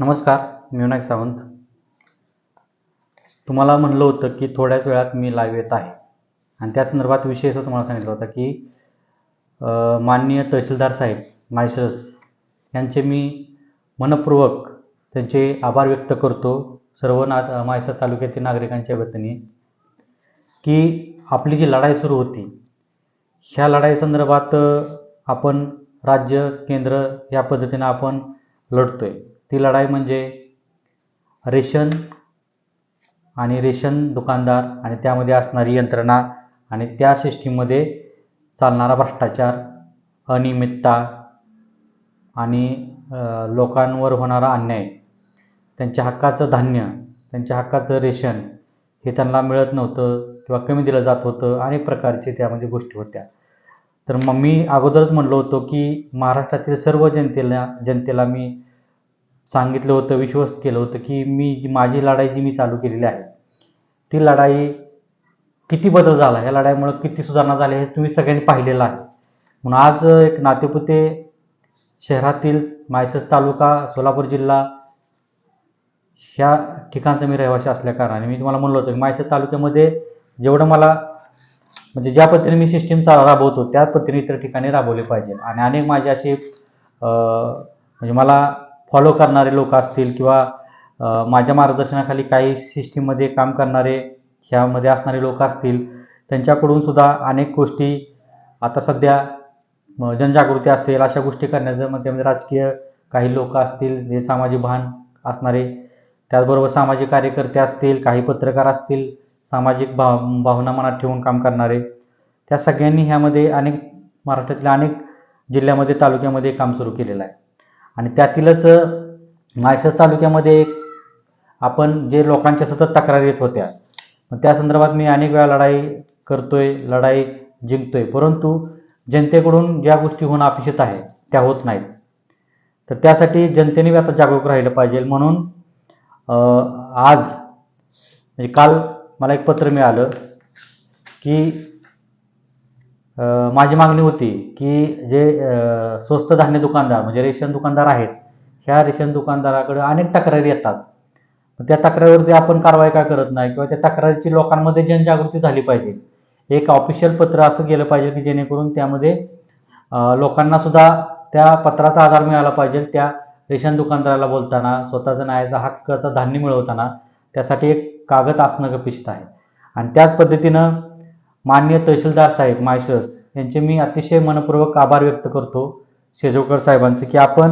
नमस्कार मी विनायक सावंत. तुम्हाला म्हणलं होतं की थोड्याच वेळात मी लाईव्ह येत आहे. आणि त्या संदर्भात विषय असं तुम्हाला सांगितलं होता की माननीय तहसीलदार साहेब मायसरस यांचे मी मनपूर्वक त्यांचे आभार व्यक्त करतो सर्व ना मायसर तालुक्यातील नागरिकांच्या वतीने की आपली जी लढाई सुरू होती ह्या लढाई संदर्भात आपण राज्य केंद्र या पद्धतीनं आपण लढतोय. ती लढाई म्हणजे रेशन आणि रेशन दुकानदार आणि त्यामध्ये असणारी यंत्रणा आणि त्या सिस्टीममध्ये चालणारा भ्रष्टाचार अनियमितता आणि लोकांवर होणारा अन्याय. त्यांच्या हक्काचं धान्य त्यांच्या हक्काचं रेशन हे त्यांना मिळत नव्हतं किंवा कमी दिलं जात होतं अनेक प्रकारचे त्यामध्ये गोष्टी होत्या. तर मग मी अगोदरच म्हणलो होतो की महाराष्ट्रातील सर्व जनतेला जनतेला मी सांगितलं होतं विश्वस्त केलं होतं की मी जी माझी लढाई जी मी चालू केलेली आहे ती लढाई किती बदल झाला? या लढाईमुळं किती सुधारणा झाली हे तुम्ही सगळ्यांनी पाहिलेलं आहे. म्हणून आज एक नातेपुते शहरातील मायसस तालुका सोलापूर जिल्हा ह्या ठिकाणचा मी रहिवासी असल्याकारणाने मी तुम्हाला म्हणलं होतं की मायसस तालुक्यामध्ये जेवढं मला म्हणजे ज्या पद्धतीने मी सिस्टीम चा राबवतो त्याच पद्धतीने इतर ठिकाणी राबवले पाहिजे आणि अनेक माझे असे म्हणजे मला फॉलो करणारे लोक असतील किंवा माझ्या मार्गदर्शनाखाली काही सिस्टीममध्ये काम करणारे ह्यामध्ये असणारे लोक असतील त्यांच्याकडून सुद्धा अनेक गोष्टी आता सध्या जनजागृती असेल अशा गोष्टी करण्याचं मग त्यामध्ये राजकीय काही लोक असतील जे सामाजिक भान असणारे त्याचबरोबर सामाजिक कार्यकर्ते असतील काही पत्रकार असतील सामाजिक भाव भावना मनात ठेवून काम करणारे त्या सगळ्यांनी ह्यामध्ये अनेक महाराष्ट्रातल्या अनेक जिल्ह्यामध्ये तालुक्यामध्ये काम सुरू केलेलं आहे. आणि त्यातीलच माळशेज तालुक्यामध्ये एक आपण जे लोकांच्या सतत तक्रारी येत होत्या त्या संदर्भात मी अनेक वेळा लढाई करतोय लढाई जिंकतोय. परंतु जनतेकडून ज्या गोष्टी होणं अपेक्षित आहे त्या होत नाहीत. तर त्यासाठी जनतेने आता जागरूक राहिलं पाहिजे. म्हणून आज म्हणजे काल मला एक पत्र मिळालं की माझी मागणी होती की जे स्वस्त धान्य दुकानदार म्हणजे रेशन दुकानदार आहेत ह्या रेशन दुकानदाराकडे अनेक तक्रारी येतात. त्या तक्रारीवरती आपण कारवाई का करत नाही? किंवा त्या तक्रारीची लोकांमध्ये जनजागृती झाली पाहिजे. एक ऑफिशियल पत्र असं गेलं पाहिजे की जेणेकरून त्यामध्ये लोकांना सुद्धा त्या पत्राचा आधार मिळाला पाहिजे. त्या रेशन दुकानदाराला बोलताना स्वतःचा न्यायाचा हक्काचं धान्य मिळवताना त्यासाठी एक कागद असणं गपिष्ट आहे. आणि त्याच पद्धतीनं माननीय तहसीलदार साहेब मायसस यांचे मी अतिशय मनपूर्वक आभार व्यक्त करतो शेजवकर साहेबांचे की आपण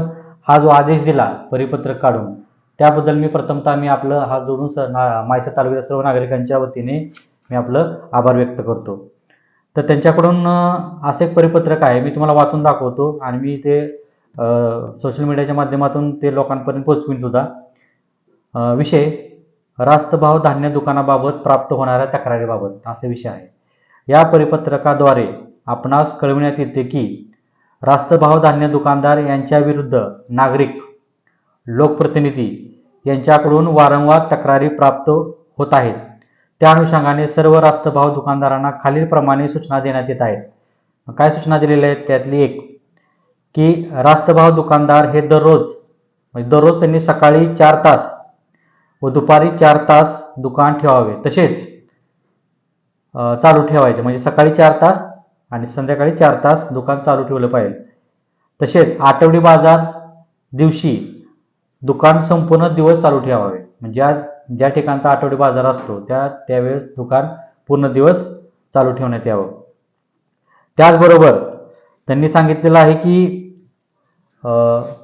हा जो आदेश दिला परिपत्रक काढून त्याबद्दल मी प्रथमतः मी आपलं हा जोडून स ना मायसा तालुक्यातील सर्व नागरिकांच्या वतीने मी आपलं आभार व्यक्त करतो. तर त्यांच्याकडून असं एक परिपत्रक आहे मी तुम्हाला वाचून दाखवतो आणि मी ते सोशल मीडियाच्या माध्यमातून ते लोकांपर्यंत पोचवीन सुद्धा. विषय विषय रास्तभाव धान्य दुकानाबाबत प्राप्त होणाऱ्या तक्रारीबाबत असा विषय आहे. या परिपत्रकाद्वारे आपणास कळविण्यात येते की रास्तभाव धान्य दुकानदार यांच्याविरुद्ध नागरिक लोकप्रतिनिधी यांच्याकडून वारंवार तक्रारी प्राप्त होत आहेत. त्या अनुषंगाने सर्व रास्तभाव दुकानदारांना खालीलप्रमाणे सूचना देण्यात येत आहेत. काय सूचना दिलेल्या आहेत? त्यातली एक की रास्तभाव दुकानदार हे दररोज म्हणजे दररोज त्यांनी सकाळी चार तास व दुपारी चार तास दुकान ठेवावे. तसेच चालू ठेवायचे. म्हणजे सकाळी चार तास आणि संध्याकाळी चार तास दुकान चालू ठेवलं पाहिजे. तसेच आठवडी बाजार दिवशी दुकान संपूर्ण दिवस चालू ठेवावे. म्हणजे ज्या ज्या ठिकाणचा आठवडी बाजार असतो त्या त्यावेळेस दुकान पूर्ण दिवस चालू ठेवण्यात यावं. त्याचबरोबर त्यांनी सांगितलेलं आहे की महत्त्वाचा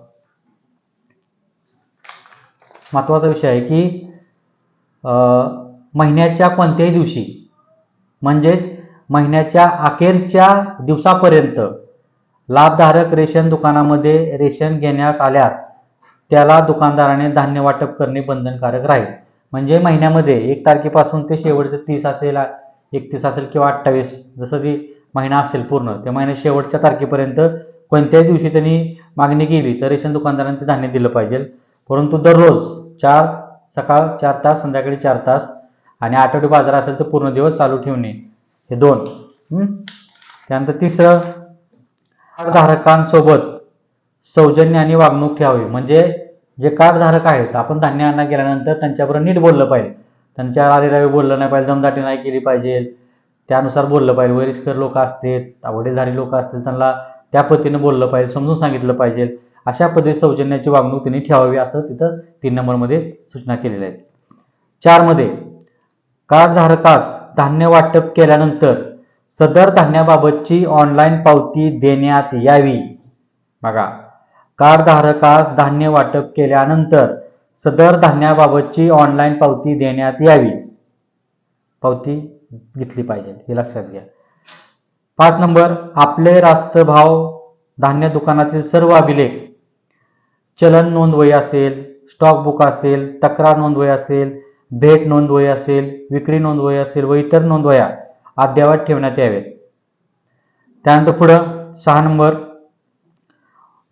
महत्त्वाचा विषय आहे की महिन्याच्या कोणत्याही दिवशी म्हणजेच महिन्याच्या अखेरच्या दिवसापर्यंत लाभधारक रेशन दुकानामध्ये रेशन घेण्यास आल्यास त्याला दुकानदाराने धान्य वाटप करणे बंधनकारक राहील. म्हणजे महिन्यामध्ये एक तारखेपासून ते शेवटचं तीस असेल एकतीस असेल किंवा अठ्ठावीस जसं ती महिना असेल पूर्ण त्या महिन्यात शेवटच्या तारखेपर्यंत कोणत्याही दिवशी त्यांनी मागणी केली तर रेशन दुकानदाराने ते धान्य दिलं पाहिजे. परंतु दररोज चार सकाळ चार तास संध्याकाळी चार तास आणि आठवडी बाजार असेल तर पूर्ण दिवस चालू ठेवणे. हे दोन. त्यानंतर तिसरं धारकांसोबत सौजन्य आणि वागणूक ठेवावी. म्हणजे जे कार्डधारक आहेत आपण धान्य आणा गेल्यानंतर त्यांच्याबरोबर नीट बोललं पाहिजे. त्यांच्या आलेरावी बोललं नाही पाहिजे दमदाटी नाही केली पाहिजे. त्यानुसार बोललं पाहिजे. वरिष्कर लोक असतील वडीलधारी लोक असतील त्यांना त्या पद्धतीनं बोललं पाहिजे समजून सांगितलं पाहिजे. अशा पद्धती सौजन्याची वागणूक त्यांनी ठेवावी असं तिथं तीन नंबरमध्ये सूचना केलेल्या आहेत. चारमध्ये कार्डधारकास धान्य वाटप केल्यानंतर सदर धान्याबाबतची ऑनलाईन पावती देण्यात यावी. बघा कार्डधारकास धान्य वाटप केल्यानंतर सदर धान्याबाबतची ऑनलाईन पावती देण्यात यावी. पावती घेतली पाहिजे हे लक्षात घ्या. पाच नंबर आपले रास्त भाव धान्य दुकानातील सर्व अभिलेख. चलन नोंदवही असेल स्टॉक बुक असेल तक्रार नोंदवही असेल भेट नोंदवही असेल विक्री नोंदवही असेल व इतर नोंदवया अद्ययावत ठेवण्यात याव्यात त्यानंतर पुढं सहा नंबर.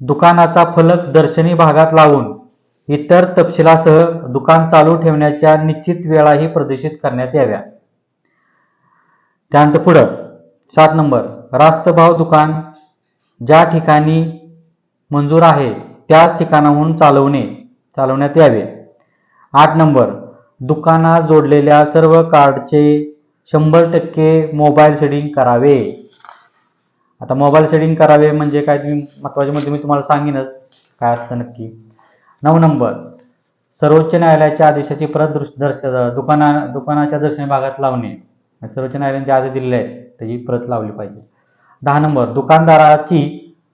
दुकानाचा फलक दर्शनी भागात लावून इतर तपशिलासह दुकान चालू ठेवण्याच्या निश्चित वेळाही प्रदर्शित करण्यात याव्या. त्यानंतर पुढं सात नंबर. रास्तभाव दुकान ज्या ठिकाणी मंजूर आहे त्याच ठिकाणाहून चालवणे चालवण्यात यावे. आठ नंबर. दुकानात जोडलेल्या सर्व कार्डचे शंभर टक्के मोबाईल सेटिंग करावे. आता मोबाईल सेटिंग करावे म्हणजे काय तुम्ही महत्त्वाचे म्हणजे मी तुम्हाला सांगेनच. काय असतं नक्की. नऊ नंबर. सर्वोच्च न्यायालयाच्या आदेशाची प्रत दर्श दुकाना दुकानाच्या दर्शनी भागात लावणे. सर्वोच्च न्यायालयाने जे आदेश दिलेले आहेत त्याची प्रत लावली पाहिजे. दहा नंबर. दुकानदाराची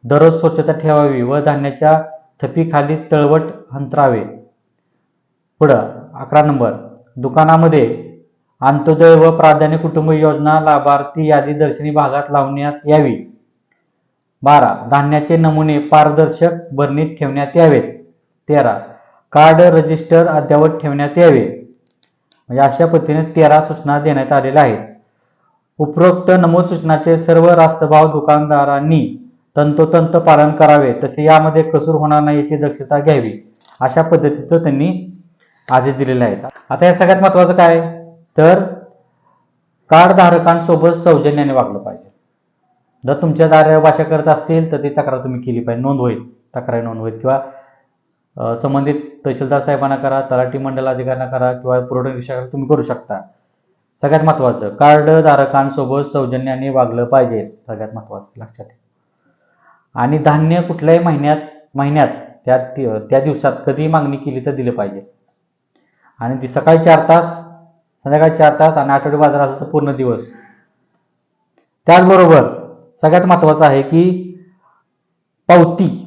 दररोज स्वच्छता ठेवावी व धान्याच्या थपीखाली तळवट अंतरावे पुढं. अकरा नंबर. दुकानामध्ये अंत्योदय व प्राधान्य कुटुंब योजना लाभार्थी यादी दर्शनी भागात लावण्यात यावी. बारा. धान्याचे नमुने पारदर्शक भरणीत ठेवण्यात यावेत. तेरा. कार्ड रजिस्टर अद्ययावत ठेवण्यात यावे. म्हणजे अशा पद्धतीने तेरा सूचना देण्यात आलेल्या आहेत. उपरोक्त नमूद सूचनाचे सर्व रास्तभाव दुकानदारांनी तंतोतंत पालन करावे. तसे यामध्ये कसूर होणार नाही याची दक्षता घ्यावी. अशा पद्धतीचं त्यांनी आदेश दिलेले आहेत. आता या सगळ्यात महत्वाचं काय? तर कार्डधारकांसोबत सौजन्याने वागलं पाहिजे. जर तुमच्या दाऱ्यावर भाषा करत असतील तर ती तक्रार तुम्ही केली पाहिजे. नोंद होईल. तक्रार नोंद होईल. किंवा संबंधित तहसीलदार साहेबांना करा तलाठी मंडल अधिकाऱ्यांना करा किंवा पुरवठा निरीक्षकाला तुम्ही करू शकता. सगळ्यात महत्वाचं कार्डधारकांसोबत सौजन्याने वागलं पाहिजे. सगळ्यात महत्वाचं लक्षात ठेवा. आणि धान्य कुठल्याही महिन्यात महिन्यात त्या त्या दिवसात कधी मागणी केली तर दिलं पाहिजे. आणि ती सकाळी चार तास संध्याकाळी चार तास आणि आठवडी बाजार असतो तर पूर्ण दिवस. त्याचबरोबर सगळ्यात महत्वाचं आहे की पावती.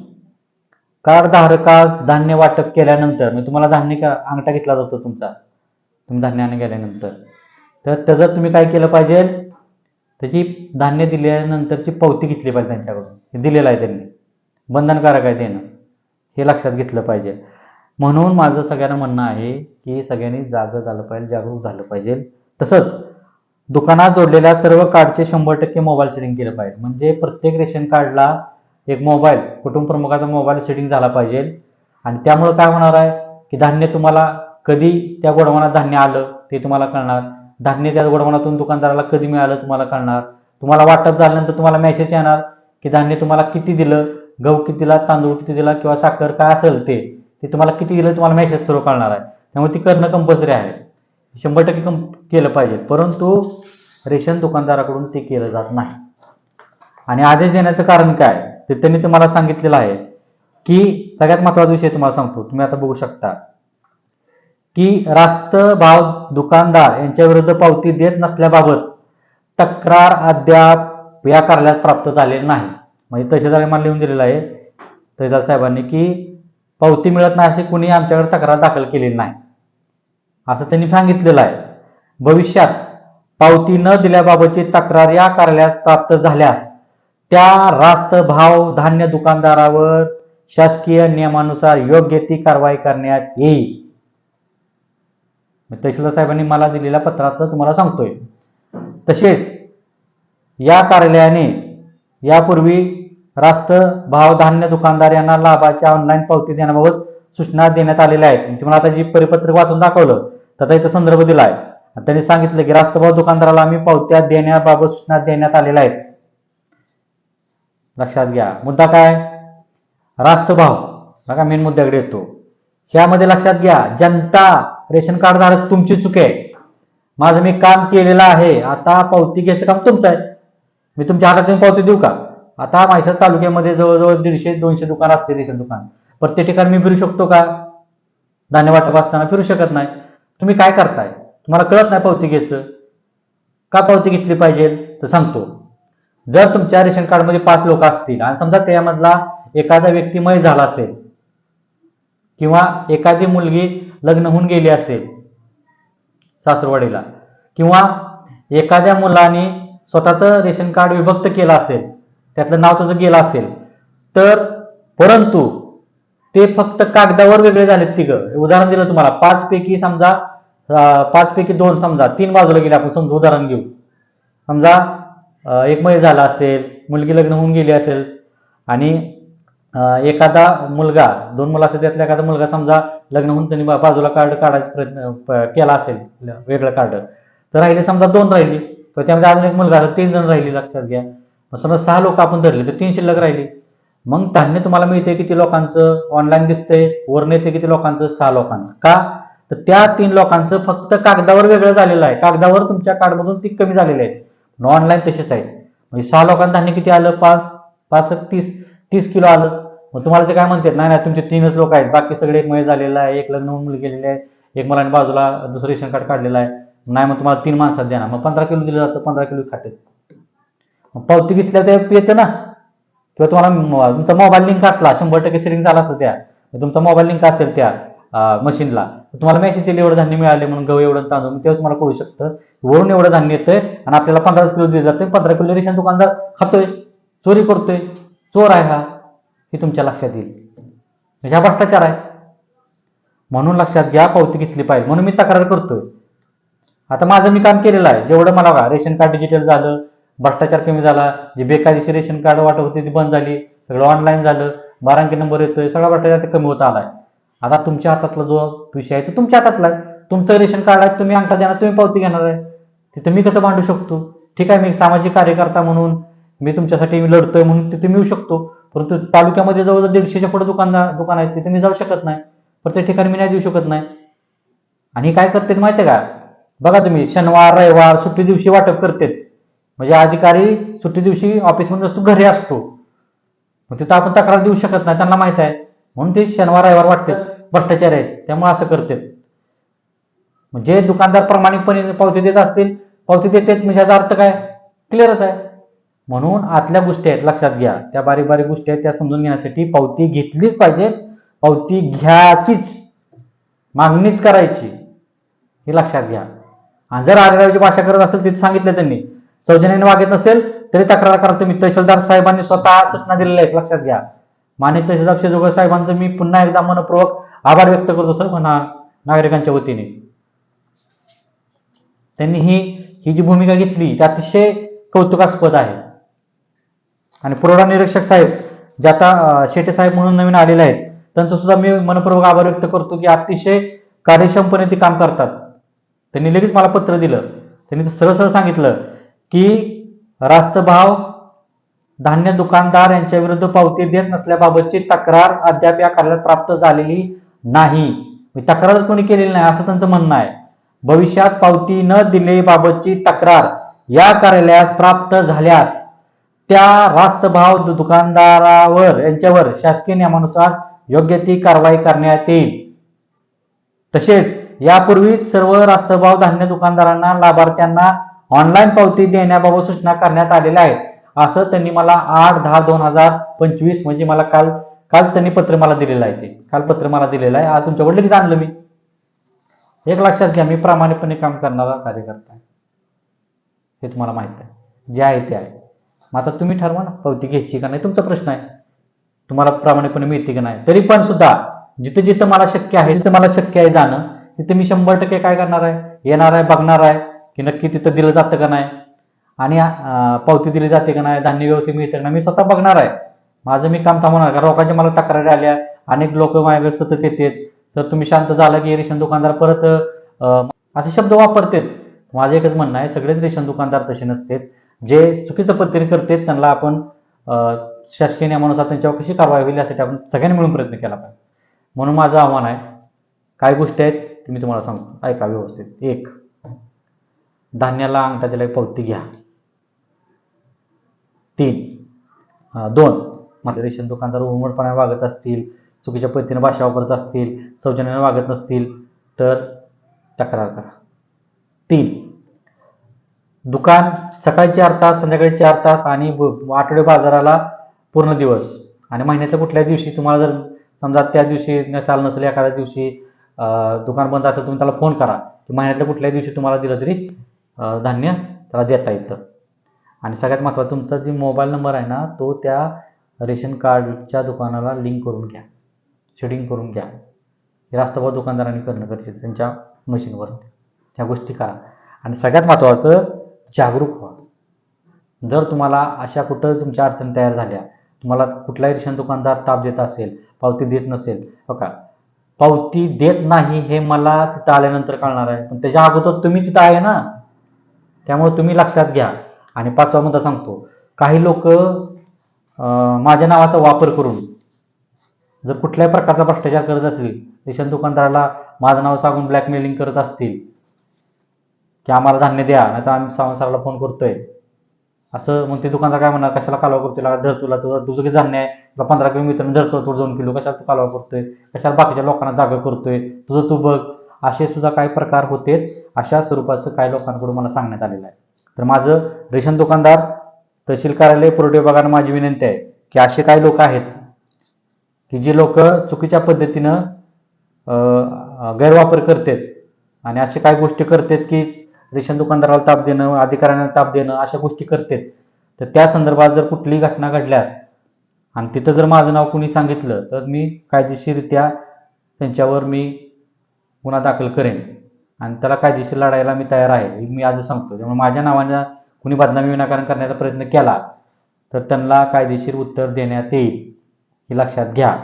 कार्डधारकास धान्य वाटप केल्यानंतर म्हणजे तुम्हाला धान्य का अंगठा घेतला जातो तुमचा. तुम्ही धान्यानं गेल्यानंतर. तर त्याचं तुम्ही काय केलं पाहिजे? त्याची धान्य दिल्यानंतरची पावती घेतली पाहिजे त्यांच्याकडून. हे दिलेलं आहे त्यांनी. बंधनकारक आहे देणं हे लक्षात घेतलं पाहिजे. म्हणून माझं सगळ्यांना म्हणणं आहे की सगळ्यांनी जागं झालं पाहिजे जागरूक झालं पाहिजे. तसंच दुकानात जोडलेल्या सर्व कार्डचे शंभर टक्के मोबाईल सेटिंग केलं पाहिजे. म्हणजे प्रत्येक रेशन कार्डला एक मोबाईल कुटुंब प्रमुखाचा मोबाईल सेटिंग झाला पाहिजे. आणि त्यामुळे काय होणार आहे की धान्य तुम्हाला कधी त्या गोडवानात धान्य आलं ते तुम्हाला कळणार. धान्य त्या गोडवानातून दुकानदाराला कधी मिळालं तुम्हाला कळणार. तुम्हाला वाटप झाल्यानंतर तुम्हाला मेसेज येणार की धान्य तुम्हाला किती दिलं गहू किती दिला तांदूळ किती दिला किंवा साखर काय असेल ते ते तुम्हाला किती दिलं तुम्हाला मेसेज सुरू कळणार आहे. त्यामुळे ती करणं कंपल्सरी आहे. शंभर टक्के कम केलं पाहिजे. परंतु रेशन दुकानदाराकडून ते केलं जात नाही. आणि आदेश देण्याचं कारण काय? ते त्यांनी तुम्हाला सांगितलेलं आहे की सगळ्यात महत्त्वाचा विषय तुम्हाला सांगतो. तुम्ही आता बघू शकता की रास्त भाव दुकानदार यांच्या विरुद्ध पावती देत नसल्याबाबत तक्रार अद्याप या कार्यालयात प्राप्त झालेली नाही. म्हणजे तहसीलदार मला लिहून दिलेलं आहे तहसीलदार साहेबांनी की पावती मिळत नाही अशी कुणी आमच्याकडे तक्रार दाखल केलेली नाही. असं त्यांनी सांगितलेलं आहे. भविष्यात पावती न दिल्याबाबतची तक्रार या कार्यालयात प्राप्त झाल्यास त्या रास्त भाव धान्य दुकानदारावर शासकीय नियमानुसार योग्य ती कारवाई करण्यात येईल. तहसीलदार साहेबांनी मला दिलेल्या पत्रात तुम्हाला सांगतोय. तसेच या कार्यालयाने यापूर्वी रास्त भाव धान्य दुकानदार यांना लाभाच्या ऑनलाईन पावती देण्याबाबत सूचना देण्यात आलेल्या आहेत. तुम्हाला आता जी परिपत्रक वाचून दाखवलं तर आता इथं संदर्भ दिला आहे त्यांनी सांगितलं की रास्तभाव दुकानदाराला आम्ही पावत्या देण्याबाबत सूचना देण्यात आलेल्या आहेत. लक्षात घ्या. मुद्दा काय? रास्तभाव बघा मेन मुद्द्याकडे येतो. ह्यामध्ये लक्षात घ्या जनता रेशन कार्ड धारक तुमची चुक आहे. माझं मी काम केलेलं आहे. आता पावती घ्यायचं काम तुमचं आहे. मी तुमच्या हातात पावती देऊ का? आता मायसर तालुक्यामध्ये जवळजवळ दीडशे दोनशे दुकान असते रेशन दुकान. प्रत्येक ठिकाणी मी फिरू शकतो का? धान्य वाटप असताना फिरू शकत नाही. तुम्ही काय करताय? तुम्हाला कळत नाही पावती घ्यायचं. का पावती घेतली पाहिजे? तर सांगतो. जर तुमच्या रेशन कार्डमध्ये पाच लोक असतील आणि समजा त्यामधला एखादा व्यक्ती मय झाला असेल किंवा एखादी मुलगी लग्न होऊन गेली असेल सासरवाडीला किंवा एखाद्या मुलाने स्वतःचं रेशन कार्ड विभक्त केलं असेल त्यातलं नाव त्याचं गेलं असेल तर परंतु ते फक्त कागदावर वेगळे झालेत तिघं. उदाहरण दिलं तुम्हाला. पाच पैकी समजा पाचपैकी पाच पैकी दोन समजा तीन बाजूला गेले आपण समजा उदाहरण घेऊ. समजा एक मय झाला असेल मुलगी लग्न होऊन गेली असेल आणि एखादा मुलगा दोन मुलं असेल त्यातला एखादा मुलगा समजा लग्न होऊन त्यांनी बाजूला कार्ड काढायचा प्रयत्न प- केला असेल वेगळं कार्ड. तर राहिले समजा दोन राहिली तर त्यामध्ये अजून एक मुलगा तीन जण राहिली लक्षात घ्या. मग समजा सहा लोक आपण धरले तर तीन शिल्लक राहिली. मग धान्य तुम्हाला मिळते किती लोकांचं? ऑनलाईन दिसतंय वरण येते किती लोकांचं? सहा लोकांचं. का? तर त्या तीन लोकांचं फक्त कागदावर वेगळं झालेलं आहे. कागदावर तुमच्या कार्डमधून ती कमी झालेली आहेत. ऑनलाईन तसेच आहेत. म्हणजे सहा लोकांना धान्य किती आलं? पाच पाच तीस तीस किलो आलं. मग तुम्हाला ते काय म्हणतात? नाही नाही तुमचे तीनच लोक आहेत. बाकी सगळे एक मय झालेला आहे. एक लग्न होऊन मुली आहे. एक मुलाने बाजूला दुसरं रेशन कार्ड काढलेलं आहे. नाही मग तुम्हाला तीन माणसात देणार. मग पंधरा किलो दिलं जातं पंधरा किलो खाते मग पावती घेतल्या ते येते ना. किंवा तुम्हाला तुमचा मोबाईल लिंक असला शंभर टक्के सेटिंग झाला असतो त्या. तुमचा मोबाईल लिंक असेल त्या मशीनला. तुम्हाला मेसेज येईल एवढं धान्य मिळाले म्हणून गहू एवढं तांदूळ तेव्हा तुम्हाला कळू शकतं. वरून एवढं धान्य येतंय आणि आपल्याला पंधरा किलो दिलं जाते पंधरा किलो रेशन दुकानदार खातोय चोरी करतोय चोर आहे हा हे तुमच्या लक्षात येईल. म्हणजे हा भ्रष्टाचार आहे. म्हणून लक्षात घ्या पावती घेतली पाहिजे. म्हणून मी तक्रार करतोय. आता माझं मी काम केलेलं आहे. जेवढं मला का रेशन कार्ड डिजिटल झालं भ्रष्टाचार कमी झाला जे बेकायदेशीर रेशन कार्ड वाटप होते ती बंद झाली सगळं ऑनलाईन झालं बारा अंकी नंबर येतोय सगळा भ्रष्टाचार कमी होत आलाय. आता तुमच्या हातातला जो विषय आहे तो तुमच्या हातातला आहे. तुमचं रेशन कार्ड आहे तुम्ही अंगठा देणार तुम्ही पावती घेणार आहे. तिथं मी कसं मांडू शकतो? ठीक आहे मी सामाजिक कार्यकर्ता म्हणून मी तुमच्यासाठी लढतोय म्हणून तिथे मिळू शकतो. परंतु तालुक्यामध्ये जवळजवळ दीडशेच्या पुढे दुकानदार दुकान आहेत तिथे मी जाऊ शकत नाही. प्रत्येक ठिकाणी मी नाही देऊ शकत नाही. आणि काय करते माहिती आहे का? बघा तुम्ही शनिवार रविवार सुट्टी दिवशी वाटप करतात. म्हणजे अधिकारी सुट्टी दिवशी ऑफिसमध्ये असतो घरी असतो. मग तिथं आपण तक्रार देऊ शकत नाही त्यांना माहीत आहे. म्हणून ते शनिवार रविवार वाटतात. भ्रष्टाचार आहेत त्यामुळे असं करतात. म्हणजे दुकानदार प्रामाणिकपणे पावती देत असतील पावती देतात म्हणजे याचा अर्थ काय? क्लिअरच आहे. म्हणून आतल्या गोष्टी आहेत लक्षात घ्या. त्या बारीक बारीक गोष्टी आहेत त्या समजून घेण्यासाठी पावती घेतलीच पाहिजे. पावती घ्यायचीच मागणीच करायची. हे लक्षात घ्या. आणि जर आरेरावीची भाषा करत असेल तिथे सांगितलं त्यांनी. सौजन्याने वागत नसेल तरी तक्रार करा तुम्ही. तहसीलदार साहेबांनी स्वतः सूचना दिलेल्या आहेत लक्षात घ्या. मान्यता तहसीलदार शेजोगर साहेबांचं मी पुन्हा एकदा मनपूर्वक आभार व्यक्त करतो सर म्हणा नागरिकांच्या वतीने. त्यांनी ही ही जी भूमिका घेतली ती अतिशय कौतुकास्पद आहे. आणि पुरवठा निरीक्षक साहेब जे आता शेटे साहेब म्हणून नवीन आलेले आहेत त्यांचं सुद्धा मी मनपूर्वक आभार व्यक्त करतो की अतिशय कार्यक्षमपणे ते काम करतात. त्यांनी लगेच मला पत्र दिलं. त्यांनी सरळ सरळ सांगितलं की रास्त भाव धान्य दुकानदार यांच्या विरुद्ध पावती देत नसल्याबाबतची तक्रार अद्याप या कार्यालयात प्राप्त झालेली नाही. म्हणजे तक्रारच कोणी केलेली नाही असं त्यांचं म्हणणं आहे. भविष्यात पावती न दिलेबाबतची तक्रार या कार्यालयास प्राप्त झाल्यास त्या रास्तभाव दुकानदारावर यांच्यावर शासकीय नियमानुसार योग्य ती कारवाई करण्यात येईल. तसेच यापूर्वीच सर्व रास्तभाव धान्य दुकानदारांना लाभार्थ्यांना ऑनलाईन पावती देण्याबाबत सूचना करण्यात आलेल्या आहेत. असं त्यांनी मला आठ दहा दोन हजार पंचवीस म्हणजे मला काल काल त्यांनी पत्र मला दिलेलं आहे ते. काल पत्र मला दिलेलं आहे. आज तुमच्याकडे लगेच आणलं मी. एक लक्षात घ्या मी प्रामाणिकपणे काम करणारा कार्यकर्ता आहे. हे तुम्हाला माहीत आहे. जे आहे ते आहे. मग आता तुम्ही ठरवा ना पावती घ्यायची का नाही तुमचा प्रश्न आहे. तुम्हाला प्रामाणिकपणे मिळते का नाही. तरी पण सुद्धा जिथं जिथं मला शक्य आहे जिथं मला शक्य आहे जाणं तिथे मी शंभर टक्के काय करणार आहे? येणार आहे बघणार आहे की नक्की तिथं दिलं जातं का नाही? आणि पावती दिली जाते का नाही धान्य व्यवस्थित मिळते का नाही मी स्वतः बघणार आहे. माझं मी काम थांबवणार कारण लोकांच्या मला तक्रारी आल्या अनेक लोक माझ्याकडे सतत येतात. तर तुम्ही शांत झाला की रेशन दुकानदार परत असे शब्द वापरतात. माझं एकच म्हणणं आहे सगळेच रेशन दुकानदार तसे नसतात. जे चुकीचं पद्धतीने करतात त्यांना आपण शासकीय नियमानुसार त्यांच्यावर कशी कारवाई होईल यासाठी आपण सगळ्यांनी मिळून प्रयत्न केला पाहिजे. म्हणून माझं आव्हान आहे काय गोष्टी आहेत ते मी तुम्हाला सांगतो. ऐका व्यवस्थित. एक धान्याला अंगठा दिला पावती घ्या तीन अं, दोन. माझे रेशन दुकानदार उमटपणा वागत असतील चुकीच्या पद्धतीने भाषा वापरत असतील सौजन्याने वागत नसतील तर तक्रार करा. तीन. दुकान सकाळी चार तास संध्याकाळी चार तास आणि आठवडे बाजाराला पूर्ण दिवस. आणि महिन्यातल्या कुठल्या दिवशी तुम्हाला जर समजा त्या दिवशी न चालू नसेल एखाद्या दिवशी दुकान बंद असेल तुम्ही त्याला फोन करा. की महिन्यातल्या कुठल्याही दिवशी तुम्हाला दिलं तरी धान्य त्याला देता येतं. आणि सगळ्यात महत्त्वाचं तुमचा जो मोबाईल नंबर आहे ना तो त्या रेशन कार्डच्या दुकानाला लिंक करून घ्या. शेडिंग करून घ्या. हे रास्तभाव दुकानदारांनी करणं गरजेचं त्यांच्या मशीनवर त्या गोष्टी करा. आणि सगळ्यात महत्त्वाचं जागरूक व्हा. जर तुम्हाला अशा कुठं तुमच्या अडचणी तयार झाल्या तुम्हाला कुठलाही रेशन दुकानदार ताप देत असेल पावती देत नसेल हो बघा पावती देत नाही हे मला तिथं आल्यानंतर कळणार आहे. पण त्याच्या अगोदर तुम्ही तिथं आहे ना त्यामुळे तुम्ही लक्षात घ्या. आणि पाचवा मुद्दा सांगतो. काही लोक माझ्या नावाचा वापर करून जर कुठल्याही प्रकारचा भ्रष्टाचार करत असतील रेशन दुकानदाराला माझं नाव सांगून ब्लॅकमेलिंग करत असतील की आम्हाला धान्य द्या नाही तर आम्ही सावन सरला फोन करतोय. असं मग ते दुकानदार काय म्हणणार कशाला कालवा करतोय? लागा धर तुला तुझं तुझं किती धान्य आहे तुला पंधरा किलो मित्रांनी धरतो थोडं दोन किलो कशाला तू कालवा करतोय? कशाला बाकीच्या लोकांना जागा करतोय? तुझं तू बघ. असे सुद्धा काही प्रकार होते अशा स्वरूपाचं काही लोकांकडून मला सांगण्यात आलेलं आहे. तर माझं रेशन दुकानदार तहसील कार्यालय पुरवठा विभागानं माझी विनंती आहे की असे काही लोक आहेत की जे लोक चुकीच्या पद्धतीनं गैरवापर करतात आणि अशा काही गोष्टी करतात की रेशन दुकानदाराला ताप देणं अधिकाऱ्यांना ताप देणं अशा गोष्टी करतात. तर त्या संदर्भात जर कुठलीही घटना घडल्यास आणि तिथं जर माझं नाव कुणी सांगितलं तर मी कायदेशीररित्या त्यांच्यावर मी गुन्हा दाखल करेन. आणि त्याला कायदेशीर लढायला मी तयार आहे. हे मी आज सांगतो त्यामुळे माझ्या नावानं कुणी बदनामी विनाकारण करण्याचा प्रयत्न केला तर त्यांना कायदेशीर उत्तर देण्यात येईल हे लक्षात घ्या.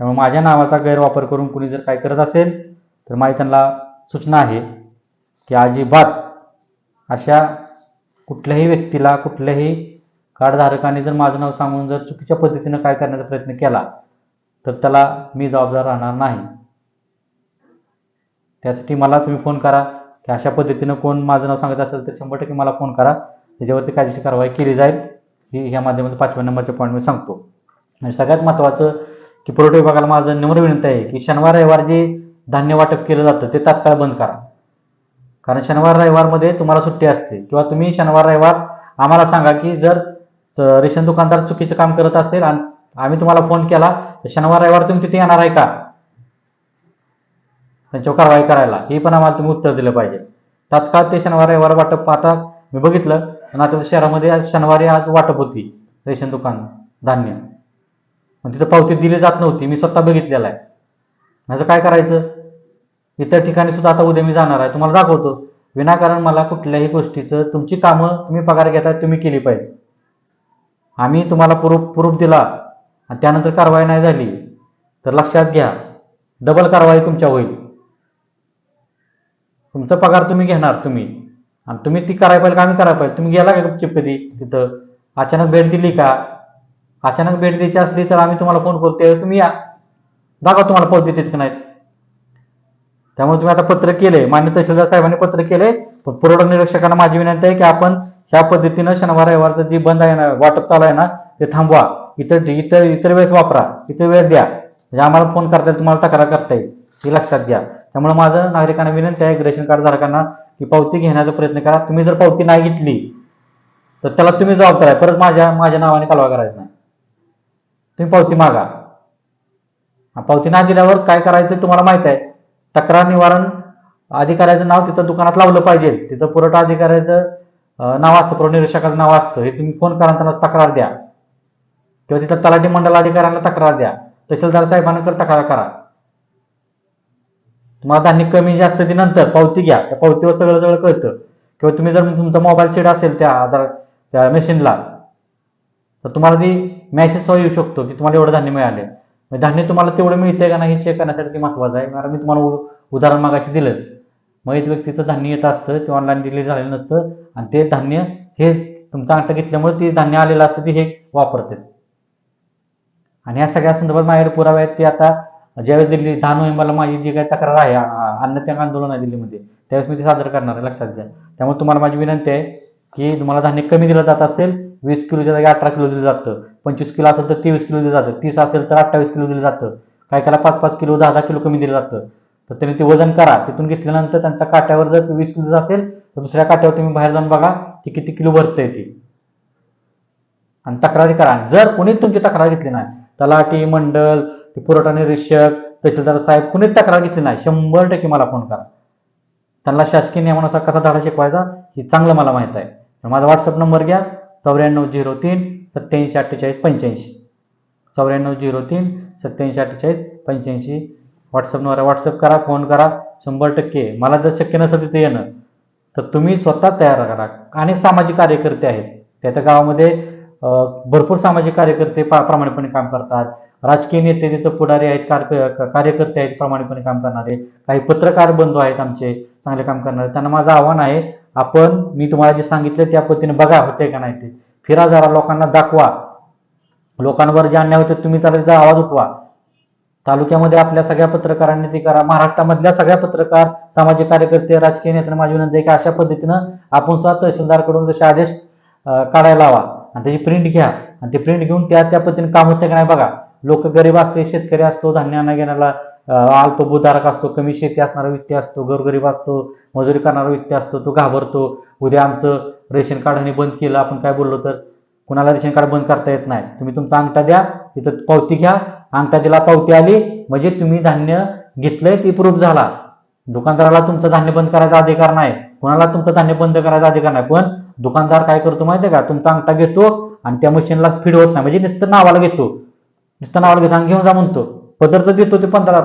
त्यामुळे माझ्या नावाचा गैरवापर करून कुणी जर काय करत असेल तर माझी त्यांना सूचना आहे की अजिबात अशा कुठल्याही व्यक्तीला कुठल्याही कार्डधारकाने जर माझं नाव सांगून जर चुकीच्या पद्धतीनं काय करण्याचा प्रयत्न केला तर त्याला मी जबाबदार राहणार नाही. त्यासाठी मला तुम्ही फोन करा की अशा पद्धतीनं कोण माझं नाव सांगत असेल तर शंभर टक्के मला फोन करा. त्याच्यावरती कायदेशीर कारवाई केली जाईल. ही ह्या माध्यमातून पाचव्या नंबरच्या पॉईंट मी सांगतो. आणि सगळ्यात महत्त्वाचं की पुरवठा विभागाला माझं नम्र विनंती आहे की शनिवार रविवार जे धान्य वाटप केलं जातं ते तात्काळ बंद करा. कारण शनिवार रविवारमध्ये तुम्हाला सुट्टी असते. किंवा तुम्ही शनिवार रविवार आम्हाला सांगा की जर रेशन दुकानदार चुकीचं काम करत असेल आणि आम्ही तुम्हाला फोन केला तर शनिवार रविवार तुम्ही तिथे येणार आहे का? त्यांच्यावर कारवाई करायला. हे पण आम्हाला तुम्ही उत्तर दिलं पाहिजे. तात्काळ ते शनिवार रविवार वाटप आता मी बघितलं नातेवाईक शहरामध्ये आज शनिवारी आज वाटप होती रेशन दुकान धान्य. पण तिथं पावती दिली जात नव्हती. मी स्वतः बघितलेलं आहे. माझं काय करायचं? इतर ठिकाणी सुद्धा आता उद्या मी जाणार आहे. तुम्हाला दाखवतो. विनाकारण मला कुठल्याही गोष्टीचं तुमची कामं तुम्ही पगार घेताय तुम्ही केली पाहिजे. आम्ही तुम्हाला प्रूफ प्रूफ दिला आणि त्यानंतर कारवाई नाही झाली तर लक्षात घ्या. डबल कारवाई तुमच्या होईल. तुमचा पगार तुम्ही घेणार तुम्ही. आणि तुम्ही ती करायला पाहिजे का आम्ही करायला पाहिजे. तुम्ही गेला का गपचिप कधी तिथं? अचानक भेट दिली का? अचानक भेट द्यायची असली तर आम्ही तुम्हाला फोन करतो त्यावेळेस तुम्ही या. दाखवा तुम्हाला पावती देते की नाही त्यामुळे तुम्ही आता पत्र केले. मान्य तहसीलदार साहेबांनी पत्र केले. पण पुरवठा निरीक्षकांना माझी विनंती आहे की आपण ह्या पद्धतीनं शनिवार रविवारचं जी बंद आहे ना वाटप चालू आहे ना ते थांबवा. इतर इतर इतर वेळेस वापरा. इतर वेळेस द्या. म्हणजे आम्हाला फोन करता येईल तुम्हाला तक्रार करता येईल. ही लक्षात घ्या. त्यामुळे माझं नागरिकांना विनंती आहे रेशन कार्ड धारकांना की पावती घेण्याचा प्रयत्न करा. तुम्ही जर पावती नाही घेतली तर त्याला तुम्ही जबाबदार आहे. परत माझ्या माझ्या नावाने कालवा करायचा नाही. तुम्ही पावती मागा. पावती नाही दिल्यावर काय करायचं तुम्हाला माहीत आहे. तक्रार निवारण अधिकाऱ्याचं नाव तिथं दुकानात लावलं पाहिजे. तिथं पुरवठा अधिकाऱ्याचं नाव असतं पुरवठा निरीक्षकाचं नाव असतं. हे तुम्ही फोन करा त्यांना तक्रार द्या. किंवा तिथं तलाठी मंडळ अधिकाऱ्यांना तक्रार द्या. तहसीलदार साहेबांना तक्रार करा. तुम्हाला धान्य कमी जास्त नंतर पावती घ्या. त्या पावतीवर सगळं सगळं कळतं. किंवा तुम्ही जर तुमचा मोबाईल सेट असेल त्या आधार त्या मशीनला तर तुम्हाला ती मेसेज येऊ शकतो की तुम्हाला एवढं धान्य मिळाले मग धान्य तुम्हाला तेवढं मिळतंय का नाही हे चेक करण्यासाठी ते महत्त्वाचं आहे. कारण मी तुम्हाला उ- उदाहरण मागाशी दिलं मग एक व्यक्तीचं धान्य येत असतं ते ऑनलाईन डिलिव्हरी झालेलं नसतं आणि ते धान्य हे तुमचा अंगठा घेतल्यामुळे ते धान्य आलेलं असतं ते हे वापरतात. आणि या सगळ्या संदर्भात माझ्याकडे पुरावे आहेत ते आता ज्यावेळेस दिल्ली दहा नोव्हेंबरला माझी जी काही तक्रार आहे अन्नत्यांग अन्नत्याग आंदोलन आहे दिल्लीमध्ये त्यावेळेस मी ते सादर करणार आहे लक्षात घ्या. त्यामुळे तुम्हाला माझी विनंती आहे की तुम्हाला धान्य कमी दिलं जात असेल वीस किलोच्या जागी अठरा किलो दिलं जातं पंचवीस किलो असेल तर तेवीस किलो दिलं जातं तीस असेल तर अठ्ठावीस किलो दिलं जातं काय त्याला पाच पाच किलो दहा दहा किलो कमी दिलं जातं. तर त्यांनी ते वजन करा तिथून घेतल्यानंतर त्यांच्या काट्यावर जर वीस किलो असेल तर दुसऱ्या काट्यावर तुम्ही बाहेर जाऊन बघा की किती किलो भरतंय ते. आणि तक्रारी करा. जर कोणीच तुमची तक्रार घेतली नाही तलाठी मंडल ते पुरवठा निरीक्षक तहसीलदार साहेब कुणीच तक्रार घेतली नाही. शंभर टक्के मला फोन करा. त्यांना शासकीय नियमानुसार कसा धडा शिकवायचा हे चांगलं मला माहीत आहे. माझा व्हॉट्सअप नंबर घ्या. चौऱ्याण्णव झिरो तीन सत्याऐंशी अठ्ठेचाळीस पंच्याऐंशी. चौऱ्याण्णव झिरो तीन सत्याऐंशी अठ्ठेचाळीस पंच्याऐंशी. व्हॉट्सअपवर व्हॉट्सअप करा फोन करा. शंभर टक्के. मला जर शक्य नसेल तिथे येणं तर तुम्ही स्वतः तयार करा अनेक सामाजिक कार्यकर्ते आहेत. त्या त्या गावामध्ये भरपूर सामाजिक कार्यकर्ते पा प्रामाणिकपणे काम करतात. राजकीय नेते तिथं पुढारी आहेत कार्यकर्ते आहेत प्रामाणिकपणे काम करणारे. काही पत्रकार बंधू आहेत आमचे चांगले काम करणारे. त्यांना माझं आव्हान आहे आपण मी तुम्हाला जे सांगितलं त्या पद्धतीने बघा होते का नाही ते. फिरा जरा लोकांना दाखवा. लोकांवर जे अन्याय होते तुम्ही त्याला त्याचा आवाज उठवा. तालुक्यामध्ये आपल्या सगळ्या पत्रकारांनी ते करा. महाराष्ट्रामधल्या सगळ्या पत्रकार सामाजिक कार्यकर्ते राजकीय नेत्यांना माझी विनंती आहे की अशा पद्धतीनं आपण सुद्धा तहसीलदारकडून जसे आदेश काढायला हवा. आणि त्याची प्रिंट घ्या. आणि ते प्रिंट घेऊन त्या त्या पद्धतीने काम होते का नाही बघा. लोक गरीब असते शेतकरी असतो धान्य आणा घेण्याला अं, अल्पभूधारक असतो कमी शेती असणारा व्यक्ती असतो गोरगरीब असतो मजुरी करणारा व्यक्ती असतो तो घाबरतो. उद्या आमचं रेशन कार्ड बंद केलं आपण काय बोललो तर? कुणाला रेशन कार्ड बंद करता येत नाही. तुम्ही तुमचा अंगठा द्या तिथं पावती घ्या. अंगठा दिला पावती आली म्हणजे तुम्ही धान्य घेतलंय ते प्रूफ झाला. दुकानदाराला तुमचं धान्य बंद करायचा अधिकार नाही. कुणाला तुमचं धान्य बंद करायचा अधिकार नाही. पण दुकानदार काय करतो माहितीये का? तुमचा अंगठा घेतो आणि त्या मशीनला फीड होत नाही. म्हणजे नुसतं नावाला घेतो. नुसतं नावाला घेतो आणि घेऊन जा म्हणतो. पदार्थ देतो ते पंधरा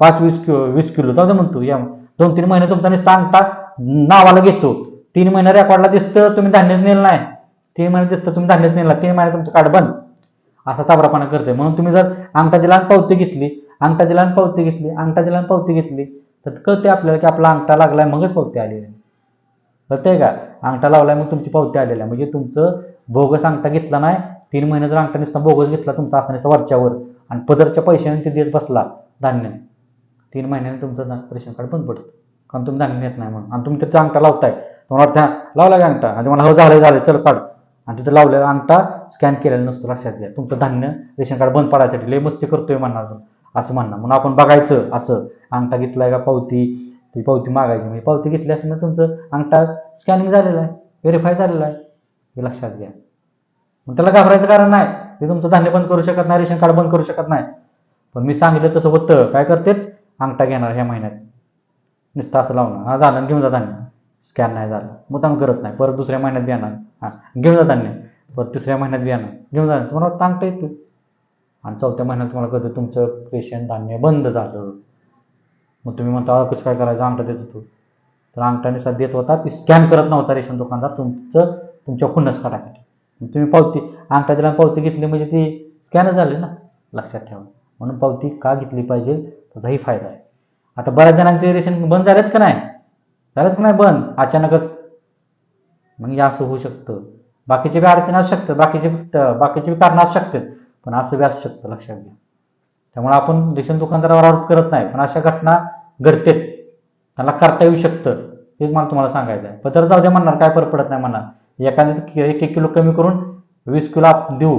पाच वीस किलो वीस किलो. जाऊ दे म्हणतो या दोन तीन महिने तुमचा नुसता अंगठा नावाला घेतो. तीन महिने रेकॉर्डला दिसतं तुम्ही धान्यच नेलं नाही. तीन महिने दिसतं तुम्ही धान्यच नेला तीन महिने तुमचं कार्ड बंद. असा चाबरापणा करते म्हणून तुम्ही जर अंगठा दिला आणि पावती घेतली अंगठा दिला आणि पावती घेतली अंगठा दिला आणि पावती घेतली तर कळते आपल्याला की आपला अंगठा लागलाय मगच पावती आलेली आहे कळतंय का? अंगठा लावलाय मग तुमची पावती आलेली आहे म्हणजे तुमचं भोगस अंगठा घेतला नाही तीन महिने जर अंगठा नुसता बोगस घेतला तुमचा असण्याचा वरच्यावर. आणि पदरच्या पैशाने ते देत बसला धान्य. तीन महिन्याने तुमचं रेशन कार्ड बंद पडतं. कारण तुम्ही धान्य नेत नाही म्हणून. आणि तुम्ही त्याचा अंगठा लावताय. तुम्हाला वाटतं, लावला का अंगठा? आणि तुम्हाला हो झालं झालं चल काढ. आणि तिथं लावलेला अंगठा स्कॅन केलेला नसतो लक्षात घ्या. तुमचं धान्य रेशन कार्ड बंद पडायसाठी लय मस्ती करतोय म्हणणार असं म्हणणं म्हणून आपण बघायचं असं. अंगठा घेतलाय का पावती? ती पावती मागायची. म्हणजे पावती घेतली असल्यामुळे तुमचं अंगठा स्कॅनिंग झालेलं आहे. व्हेरीफाय झालेलं आहे. हे लक्षात घ्या. मग त्याला घाबरायचं कारण नाही. ते तुमचं धान्य बंद करू शकत नाही रेशन कार्ड बंद करू शकत नाही. पण मी सांगितलं तसं होतं. काय करते अंगठा घेणार ह्या महिन्यात. नुसतं असं लावणं. हा झालं घेऊन जा धान्य. स्कॅन नाही झालं. मुद्दाम करत नाही. परत दुसऱ्या महिन्यात बी येणार हां घेऊन जा धान्य. परत तिसऱ्या महिन्यात बी येणार घेऊन जा. तुम्हाला वाटतं अंगठा येतो? आणि चौथ्या महिन्यात तुम्हाला कळतं तुमचं रेशन धान्य बंद झालं. मग तुम्ही म्हणता कसं काय करायचं? अंगठा देत होतो तर अंगठा नुसार देत होता. ती स्कॅन करत नव्हता रेशन दुकानदार. तुमचं तुमच्या खुन्नस काढायसाठी. तुम्ही पावती अंगठा दिला पावती घेतली म्हणजे ती स्कॅनच झाली ना लक्षात ठेवा. म्हणून पावती का घेतली पाहिजे त्याचाही फायदा आहे. आता बऱ्याच जणांचे रेशन बंद झालेत का नाही? झालेत का नाही बंद? अचानकच. मग हे असं होऊ शकतं. बाकीचे बी अडचणी असू शकतात बाकीचे बाकीचे बी कारणं असू शकतात पण असं बी असू शकतं लक्षात घ्या. त्यामुळे आपण रेशन दुकानदारावर आरोप करत नाही पण अशा घटना घडतेत. त्याला करता येऊ शकतं हे मला तुम्हाला सांगायचं आहे. पत्र जाऊ दे म्हणणार काय फरक पडत नाही म्हणणार. एखाद्या एक एक किलो कमी करून वीस किलो आपण देऊ.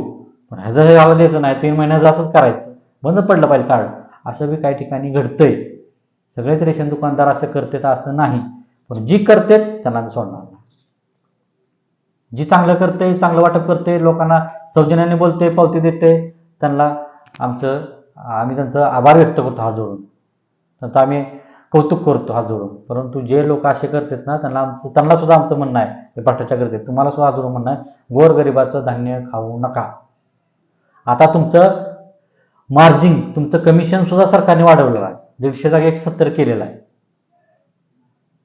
पण ह्याचं हे हवं द्यायचं नाही. तीन महिन्याचं असंच करायचं. बंद पडलं पाहिजे कार्ड असं बी काही ठिकाणी घडतंय. सगळेच रेशन दुकानदार असं करतात असं नाही. पण जी करतेत त्यांना मी सोडणार नाही. जी चांगलं करते चांगलं वाटप करते लोकांना सौजन्याने बोलते पावती देते त्यांना आमचं आम्ही त्यांचं आभार व्यक्त करतो हा जोडून. त्यांचा आम्ही कौतुक करतो हात जोडून परंतु जे लोक असे करतात ना त्यांना आमचं त्यांना सुद्धा आमचं म्हणणं आहे. हे भ्रष्टाचार करतात. तुम्हाला सुद्धा हात जोडून म्हणणं आहे गोरगरिबाचं धान्य खाऊ नका. आता तुमचं मार्जिन तुमचं कमिशन सुद्धा सरकारने वाढवलेलं आहे. दीडशे जागी एक सत्तर केलेलं आहे.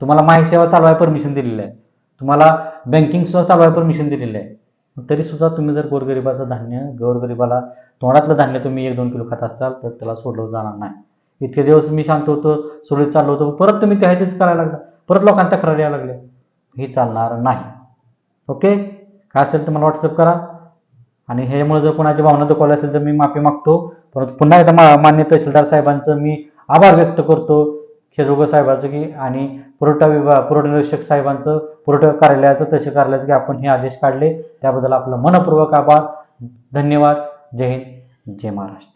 तुम्हाला माहिती सेवा चालवायला परमिशन दिलेलं आहे. तुम्हाला बँकिंग सुद्धा चालवायला परमिशन दिलेलं आहे. तरी सुद्धा तुम्ही जर गोरगरिबाचं धान्य गोरगरिबाला तोंडातलं धान्य तुम्ही एक दोन किलो खात असाल तर त्याला सोडलं जाणार नाही. इतके दिवस मी शांत होतो सुरळीत चाललो होतो परत तुम्ही ते ह्याचीच करायला लागला. परत लोकांना तक्रार यायला लागल्या. हे चालणार नाही. ओके? काय असेल तर मला व्हॉट्सअप करा. आणि ह्याच्यामुळे जर कोणाची भावना दुखवल्या असेल तर मी माफी मागतो. परंतु पुन्हा एकदा मा मान्य तहसीलदार साहेबांचं मी आभार व्यक्त करतो. खेजोग साहेबांचं की आणि पुरवठा विभाग पुरवठा निरीक्षक साहेबांचं पुरवठा कार्यालयाचं तहसील कार्यालयाचं की आपण हे आदेश काढले. त्याबद्दल आपलं मनपूर्वक आभार. धन्यवाद. जय हिंद. जय महाराष्ट्र.